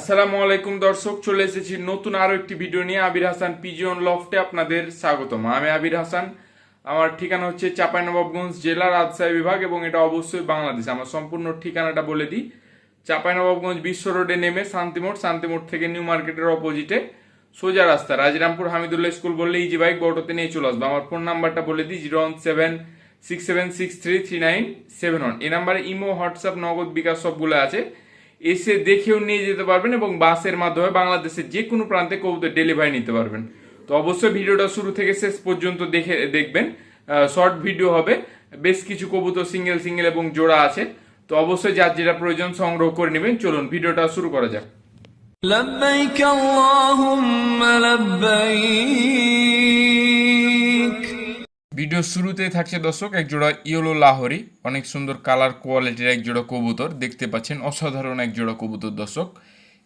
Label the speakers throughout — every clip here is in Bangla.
Speaker 1: আসসালামু আলাইকুম দর্শক, চলে এসেছি নতুন আরও একটি ভিডিও নিয়ে। আবির হাসান পিজিয়ন লফটে আপনাদের স্বাগতম। আমি আবির হাসান। আমার ঠিকানা হচ্ছে চাঁপাইনবাবগঞ্জ জেলা রাজশাহী বিভাগ এবং এটা অবশ্যই বাংলাদেশ। আমার সম্পূর্ণ ঠিকানাটা বলে দিই। চাঁপাইনবাবগঞ্জ বিশ্ব রোডে নেমে শান্তিমোড় শান্তিমোড় থেকে নিউ মার্কেটের অপোজিটে সোজা রাস্তা। রাজরামপুর হামিদুল্লাহ স্কুল বললে ইজি বাইক বটোতে নিয়ে চলে আসবে। আমার ফোন নাম্বারটা বলে দিই zero one seven six seven six three three nine seven one এই নাম্বারে ইমো হোয়াটসঅ্যাপ নগদ, বিকাশ সবগুলো আছে। এসে দেখেও নিয়ে যেতে পারবেন এবং বাসের মাধ্যমে বাংলাদেশের যে কোনো প্রান্তে কবুতর ডেলিভারি নিতে পারবেন। তো অবশ্যই ভিডিওটা শুরু থেকে শেষ পর্যন্ত দেখে, দেখবেন। শর্ট ভিডিও হবে। বেশ কিছু কবুতর সিঙ্গেল সিঙ্গেল এবং জোড়া আছে। তো অবশ্যই যার যেটা প্রয়োজন সংগ্রহ করে নেবেন। চলুন, ভিডিওটা শুরু করা যাক।
Speaker 2: লব্বাইক আল্লাহুম্মা লব্বাইক
Speaker 1: ভিডিও শুরুতেই থাকছে দর্শক, এক জোড়া ইয়েলো লাহরি, অনেক সুন্দর কালার কোয়ালিটির এক জোড়া কবুতর, দেখতে পাচ্ছেন অসাধারণ এক জোড়া কবুতর দর্শক।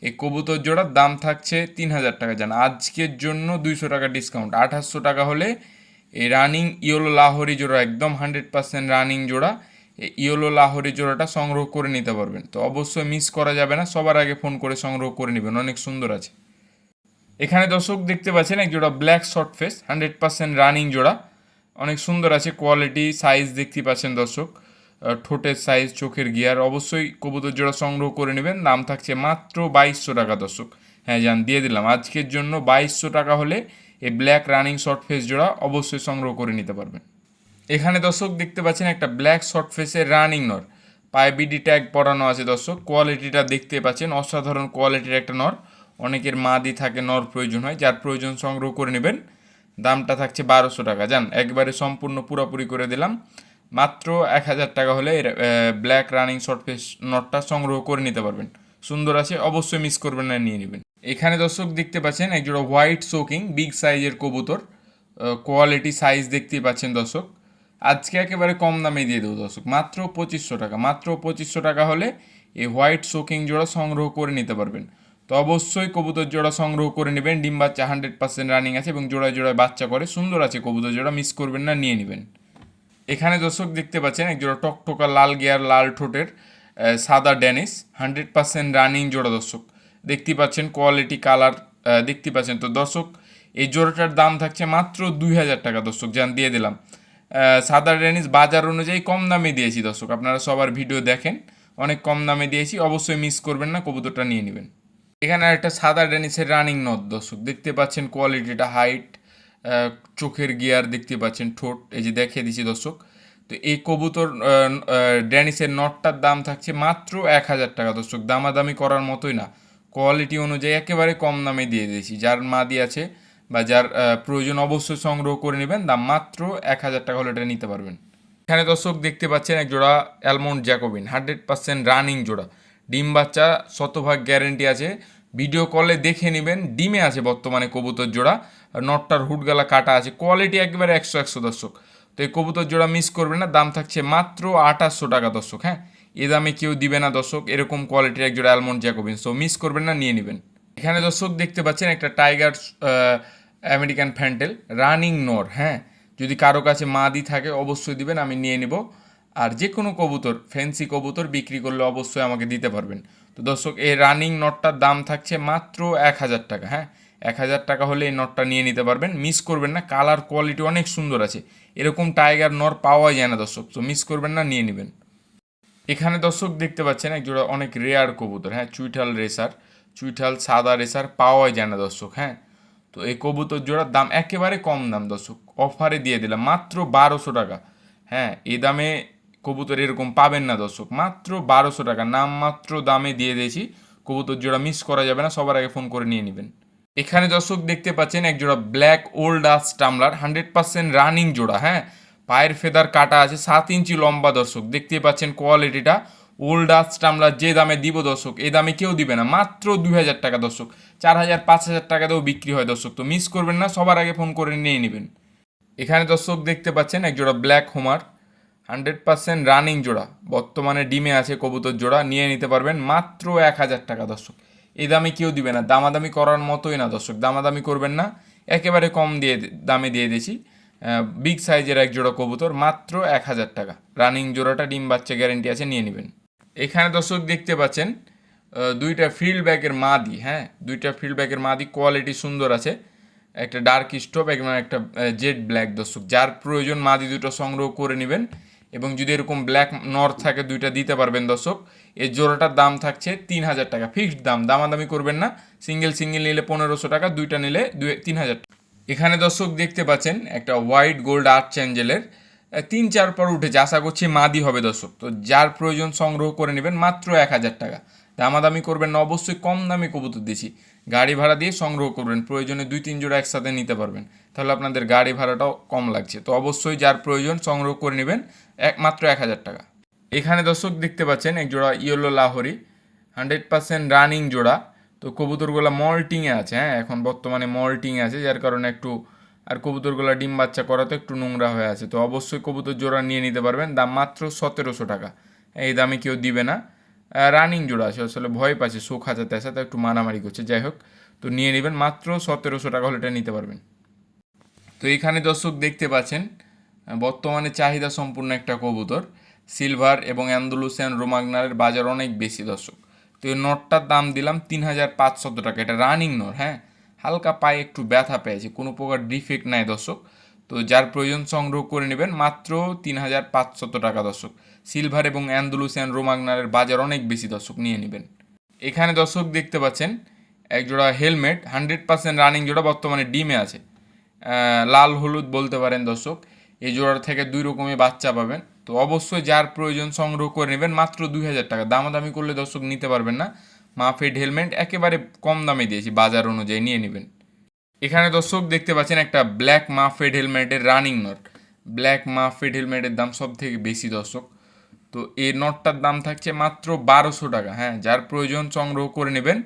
Speaker 1: এই কবুতর জোড়ার দাম থাকছে তিন হাজার টাকা। জান, আজকের জন্য দুইশো টাকা ডিসকাউন্ট আঠাশশো টাকা হলে এই রানিং ইয়েলো লাহরি জোড়া, একদম হান্ড্রেড পার্সেন্ট রানিং জোড়া, এই ইয়েলো লাহরি জোড়াটা সংগ্রহ করে নিতে পারবেন। তো অবশ্যই মিস করা যাবে না, সবার আগে ফোন করে সংগ্রহ করে নেবেন, অনেক সুন্দর আছে। এখানে দর্শক দেখতে পাচ্ছেন এক জোড়া black short face hundred percent running জোড়া। অনেক সুন্দর আছে কোয়ালিটি সাইজ দেখতে পাচ্ছেন দর্শক। ঠোঁটের সাইজ চোখের গিয়ার অবশ্যই কবুতর জোড়া সংগ্রহ করে নেবেন। দাম থাকছে মাত্র বাইশশো টাকা দর্শক। হ্যাঁ জান, দিয়ে দিলাম। আজকের জন্য বাইশশো টাকা হলে এই ব্ল্যাক রানিং শর্ট ফেস জোড়া অবশ্যই সংগ্রহ করে নিতে পারবেন। এখানে দর্শক দেখতে পাচ্ছেন একটা ব্ল্যাক শর্ট ফেসের রানিং নর। পায়ে বিডি ট্যাগ পরানো আছে দর্শক। কোয়ালিটিটা দেখতে পাচ্ছেন, অসাধারণ কোয়ালিটির একটা নর। অনেকের মাদি থাকে, নর প্রয়োজন হয়, যার প্রয়োজন সংগ্রহ করে নেবেন। দামটা থাকছে বারোশো টাকা যান একবারে সম্পূর্ণ পুরোপুরি করে দিলাম। মাত্র এক হাজার টাকা হলে ব্ল্যাক রানিং শর্ট ফেস নটটা সংগ্রহ করে নিতে পারবেন। সুন্দর আছে, অবশ্যই মিস করবেন না, নিয়ে নেবেন। এখানে দর্শক দেখতে পাচ্ছেন একজোড়া হোয়াইট শোকিং বিগ সাইজের কবুতর কোয়ালিটি সাইজ দেখতেই পাচ্ছেন দর্শক। আজকে একেবারে কম দামে দিয়ে দেবো দর্শক, মাত্র পঁচিশশো টাকা, মাত্র পঁচিশশো টাকা হলে এই হোয়াইট শোকিং জোড়া সংগ্রহ করে নিতে পারবেন। তো অবশ্যই কবুতর জোড়া সংগ্রহ করে নেবেন। ডিম বাচ্চা হান্ড্রেড পার্সেন্ট রানিং আছে এবং জোড়ায় জোড়ায় বাচ্চা করে সুন্দর আছে কবুতর জোড়া মিস করবেন না, নিয়ে নেবেন। এখানে দর্শক দেখতে পাচ্ছেন, এক জোড়া টকটকা লাল গিয়ার, লাল ঠোঁটের সাদা ড্যানিস হান্ড্রেড পার্সেন্ট রানিং জোড়া দর্শক। দেখতে পাচ্ছেন কোয়ালিটি কালার দেখতে পাচ্ছেন। তো দর্শক, এই জোড়াটার দাম থাকছে মাত্র দুই হাজার টাকা দর্শক যান দিয়ে দিলাম। সাদা ড্যানিস বাজার অনুযায়ী কম দামে দিয়েছি দর্শক, আপনারা সবার ভিডিও দেখেন, অনেক কম দামে দিয়েছি, অবশ্যই মিস করবেন না, কবুতরটা নিয়ে নেবেন। এখানে একটা সাদা ড্যানিসের রানিং নদ, দর্শক। দেখতে পাচ্ছেন কোয়ালিটিটা, হাইট চোখের গিয়ার দেখতে পাচ্ছেন ঠোঁট, এই যে দেখিয়ে দিচ্ছি দর্শক। তো এই কবুতর ড্যানিসের নটটার দাম থাকছে মাত্র এক হাজার টাকা। দর্শক, দামাদামি করার মতোই না। কোয়ালিটি অনুযায়ী একেবারে কম দামে দিয়ে দিয়েছি। যার মাদি আছে বা যার প্রয়োজন অবশ্যই সংগ্রহ করে নেবেন। দাম মাত্র এক হাজার টাকা হলে এটা নিতে পারবেন। এখানে দর্শক দেখতে পাচ্ছেন এক জোড়া almond jacobin, hundred percent running জোড়া। ডিম বাচ্চা শতভাগ গ্যারেন্টি আছে। ভিডিও কলে দেখে নেবেন, ডিমে আছে বর্তমানে কবুতর জোড়া নটটার হুটগালা কাটা আছে কোয়ালিটি একেবারে একশো একশো দর্শক। তো এই কবুতর জোড়া মিস করবেন না, দাম থাকছে মাত্র আঠাশশো টাকা দর্শক হ্যাঁ? এ দামে কেউ দিবে না দর্শক, এরকম কোয়ালিটির এক জোড়া অ্যালমন্ড জ্যাকোবিন সো মিস করবেন না, নিয়ে নেবেন। এখানে দর্শক দেখতে পাচ্ছেন একটা টাইগার আমেরিকান ফ্যান্টেল রানিং নর হ্যাঁ? যদি কারও কাছে মাদি থাকে, অবশ্যই দিবেন, আমি নিয়ে নেব। আর যে কোনো কবুতর ফ্যান্সি কবুতর বিক্রি করলে অবশ্যই আমাকে দিতে পারবেন। তো দর্শক, এই রানিং নটটার দাম থাকছে মাত্র এক হাজার টাকা হ্যাঁ? এক হাজার টাকা হলে এই নটটা নিয়ে নিতে পারবেন। মিস করবেন না কালার কোয়ালিটি অনেক সুন্দর আছে। এরকম টাইগার নর পাওয়া যায় না দর্শক তো মিস করবেন না, নিয়ে নেবেন। এখানে দর্শক দেখতে পাচ্ছেন একজোড়া অনেক রেয়ার কবুতর হ্যাঁ? চুইঠাল রেসার চুইঠাল সাদা রেসার পাওয়া যায় না দর্শক হ্যাঁ? তো এই কবুতর জোড়ার দাম একেবারে কম দাম দর্শক অফারে দিয়ে দিলাম, মাত্র বারোশো টাকা হ্যাঁ? এই দামে কবুতর এরকম পাবেন না, দর্শক। মাত্র বারোশো টাকা। নাম মাত্র দামে দিয়ে দিয়েছি। কবুতর জোড়া মিস করা যাবে না, সবার আগে ফোন করে নিয়ে নেবেন। এখানে দর্শক দেখতে পাচ্ছেন, এক জোড়া black old as tumbler hundred percent running জোড়া হ্যাঁ? পায়ের ফেদার কাটা আছে, সাত ইঞ্চি লম্বা, দর্শক। দেখতে পাচ্ছেন কোয়ালিটিটা ওল্ড আস টামলার যে দামে দিব, দর্শক এই দামে কেউ দিবে না। মাত্র দুই হাজার টাকা, দর্শক। চার হাজার, পাঁচ হাজার টাকাতেও বিক্রি হয়, দর্শক। তো মিস করবেন না, সবার আগে ফোন করে নিয়ে নেবেন। এখানে দর্শক দেখতে পাচ্ছেন, এক জোড়া black homer hundred percent running জোড়া। বর্তমানে ডিমে আছে কবুতর জোড়া, নিয়ে নিতে পারবেন মাত্র এক হাজার টাকা দর্শক। এই দামে কেউ দিবে না, দামাদামি করার মতোই না দর্শক, দামাদামি করবেন না, একেবারে কম দিয়ে দামে দিয়ে দিয়েছি। বিগ সাইজের এক জোড়া কবুতর, মাত্র এক হাজার টাকা। রানিং জোড়াটা ডিম বাচ্চা গ্যারেন্টি আছে, নিয়ে নেবেন। এখানে দর্শক দেখতে পাচ্ছেন দুইটা ফিল্ড ব্যাগের মাদি হ্যাঁ দুইটা ফিল্ড ব্যাগের মাদি, কোয়ালিটি সুন্দর আছে। একটা ডার্ক স্টোভ একটা জেড ব্ল্যাক দর্শক, যার প্রয়োজন মাদি দুটো সংগ্রহ করে নেবেন। এবং যদি এরকম ব্ল্যাক নর্থ থাকে, দুইটা দিতে পারবেন দর্শক, এই জোড়াটার দাম থাকছে তিন হাজার টাকা। ফিক্সড দাম, দামাদামি করবেন না। সিঙ্গেল সিঙ্গেল নিলে পনেরোশো টাকা, দুইটা নিলে দুই তিন হাজার এখানে দর্শক দেখতে পাচ্ছেন, একটা হোয়াইট গোল্ড আর্ট চ্যাঞ্জেলের তিন, চার পর উঠেছে। আশা করছি মাদি হবে দর্শক। তো যার প্রয়োজন সংগ্রহ করে নেবেন মাত্র এক হাজার টাকা। দামাদামি করবেন না, অবশ্যই কম দামে কবুতর দিয়েছি। গাড়ি ভাড়া দিয়ে সংগ্রহ করবেন, প্রয়োজনে দুই তিন জোড়া একসাথে নিতে পারবেন। তাহলে আপনাদের গাড়ি ভাড়াটাও কম লাগছে। তো অবশ্যই যার প্রয়োজন সংগ্রহ করে নেবেন একমাত্র এক হাজার টাকা। এখানে দর্শক দেখতে পাচ্ছেন, এক জোড়া yellow Lahori, hundred percent running জোড়া। তো কবুতরগুলো মল্টিংয়ে আছে হ্যাঁ এখন বর্তমানে মল্টিংয়ে আছে, যার কারণে একটু আর কবুতরগুলো ডিম বাচ্চা করা তো একটু নোংরা হয়ে আছে। তো অবশ্যই কবুতর জোড়া নিয়ে নিতে পারবেন, দাম মাত্র সতেরোশো টাকা। এই দামে কেউ দিবে না। রানিং জোড়া আছে, আসলে ভয় পাচ্ছে, শোক হাজাতে আসে তো একটু মারামারি করছে, যাই হোক। তো নিয়ে নেবেন, মাত্র সতেরোশো টাকা হলে এটা নিতে পারবেন। তো এখানে দর্শক দেখতে পাচ্ছেন বর্তমানে চাহিদা সম্পূর্ণ একটা কবুতর, সিলভার এবং অ্যান্ডালুসিয়ান রোমাগনারের বাজার অনেক বেশি দর্শক। তো এই নটটার দাম দিলাম তিন হাজার পাঁচশত টাকা, এটা রানিং নট হ্যাঁ? হালকা পায়ে একটু ব্যথা পেয়েছে, কোনো প্রকার ডিফেক্ট নাই দর্শক। তো যার প্রয়োজন সংগ্রহ করে নেবেন, মাত্র তিন হাজার পাঁচশত টাকা দর্শক। সিলভার এবং অ্যান্ডালুসিয়ান রোমাগনারের বাজার অনেক বেশি দর্শক নিয়ে নেবেন। এখানে দর্শক দেখতে পাচ্ছেন, এক জোড়া হেলমেট, হান্ড্রেড পার্সেন্ট রানিং জোড়া বর্তমানে ডিমে আছে। লাল হলুদ বলতে পারেন দর্শক, এই জোড়ার থেকে দুই রকমের বাচ্চা পাবেন। তো অবশ্যই যার প্রয়োজন সংগ্রহ করে নেবেন, মাত্র দুই হাজার টাকা। দামাদামি করলে দর্শক নিতে পারবেন না। মাফেড হেলমেট একেবারে কম দামে দিয়েছি, বাজার অনুযায়ী নিয়ে নেবেন। এখানে দর্শক দেখতে পাচ্ছেন একটা ব্ল্যাক মাফেড হেলমেটের রানিং নট। ব্ল্যাক মাফেড হেলমেটের দাম সব থেকে বেশি দর্শক। তো এই নটটার দাম থাকছে মাত্র বারোশো টাকা হ্যাঁ যার প্রয়োজন সংগ্রহ করে নেবেন।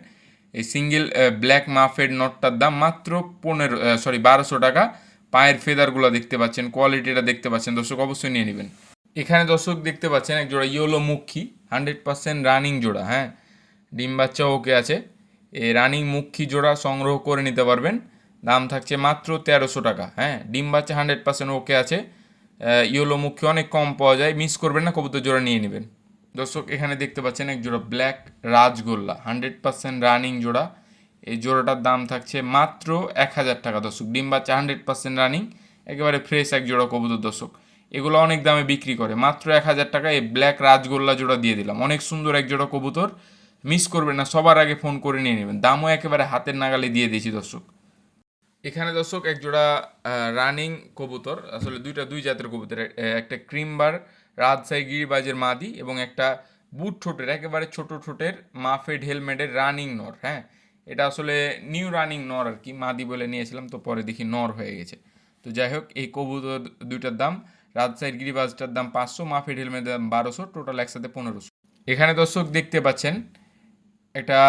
Speaker 1: এই সিঙ্গেল ব্ল্যাক মাফেড নটটার দাম মাত্র পনেরো সরি, বারোশো টাকা। পায়ের ফেদারগুলো দেখতে পাচ্ছেন, কোয়ালিটিটা দেখতে পাচ্ছেন, দর্শক অবশ্যই নিয়ে নেবেন। এখানে দর্শক দেখতে পাচ্ছেন এক জোড়া ইয়েলো মুখী, হান্ড্রেড পার্সেন্ট রানিং জোড়া হ্যাঁ ডিম বাচ্চা ওকে আছে। এই রানিং মুখী জোড়া সংগ্রহ করে নিতে পারবেন। দাম থাকছে মাত্র তেরোশো টাকা হ্যাঁ ডিম বাচ্চা হান্ড্রেড পার্সেন্ট ওকে আছে। ইয়েলো মুখী অনেক কম পাওয়া যায়। মিস করবেন না, কবুতর জোড়া নিয়ে নেবেন। দর্শক, এখানে দেখতে পাচ্ছেন এক জোড়া ব্ল্যাক রাজগোল্লা হান্ড্রেড পার্সেন্ট রানিং জোড়া। এই জোড়াটার দাম থাকছে মাত্র এক হাজার টাকা। দর্শক, ডিম বাচ্চা হান্ড্রেড পার্সেন্ট রানিং একেবারে ফ্রেশ এক জোড়া কবুতর দর্শক। এগুলো অনেক দামে বিক্রি করে। মাত্র এক হাজার টাকা এই ব্ল্যাক রাজগোল্লা জোড়া দিয়ে দিলাম। অনেক সুন্দর এক জোড়া কবুতর। মিস করবেন না, সবার আগে ফোন করে নিয়ে নেবেন। দামও একেবারে হাতের নাগালে দিয়ে দিয়েছি দর্শক। এখানে দর্শক এক জোড়া রানিং কবুতর। আসলে দুইটা দুই জাতের কবুতর একটা ক্রিমবার রাজশাহী গিরিবাজের মাদি এবং একটা বুট ঠোঁটের, একেবারে ছোট ঠোঁটের মাফেড হেলমেটের রানিং নর হ্যাঁ? এটা আসলে নিউ রানিং নর আর কি, মাদি বলে নিয়েছিলাম, তো পরে দেখি নর হয়ে গেছে। তো যাই হোক, এই কবুতর দুইটার দাম, রাজশাহীর গিরিবাজটার দাম পাঁচশো, মাফেড হেলমেটের দাম বারোশো টোটাল একসাথে পনেরোশো। এখানে দর্শক দেখতে পাচ্ছেন এটা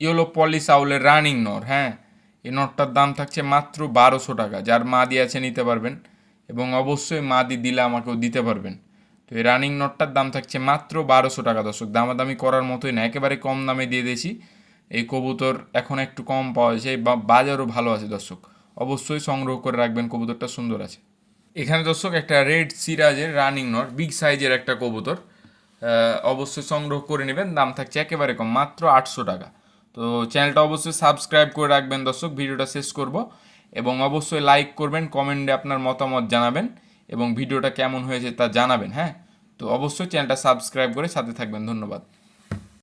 Speaker 1: ইয়েলো পলি আউলের রানিং নর হ্যাঁ? এই নটটার দাম থাকছে মাত্র বারোশো টাকা। যার মাদি আছে নিতে পারবেন এবং অবশ্যই মা দি দিলে আমাকেও দিতে পারবেন। তো এই রানিং নটটার দাম থাকছে মাত্র বারোশো টাকা দর্শক। দামাদামি করার মতোই না, একেবারে কম দামে দিয়ে দিয়েছি। এই কবুতর এখন একটু কম পাওয়া বা- বাজারও ভালো আছে দর্শক। অবশ্যই সংগ্রহ করে রাখবেন, কবুতরটা সুন্দর আছে। এখানে দর্শক একটা রেড সিরাজের রানিং নট বিগ সাইজের একটা কবুতর। অবশ্যই সংগ্রহ করে নেবেন, দাম থাকছে একেবারে কম, মাত্র আটশো টাকা। তো চ্যানেলটা অবশ্যই সাবস্ক্রাইব করে রাখবেন দর্শক, ভিডিওটা শেষ করব এবং অবশ্যই লাইক করবেন কমেন্টে আপনার মতামত জানাবেন এবং ভিডিওটা কেমন হয়েছে তা জানাবেন হ্যাঁ? তো অবশ্যই চ্যানেলটা সাবস্ক্রাইব করে সাথে থাকবেন, ধন্যবাদ।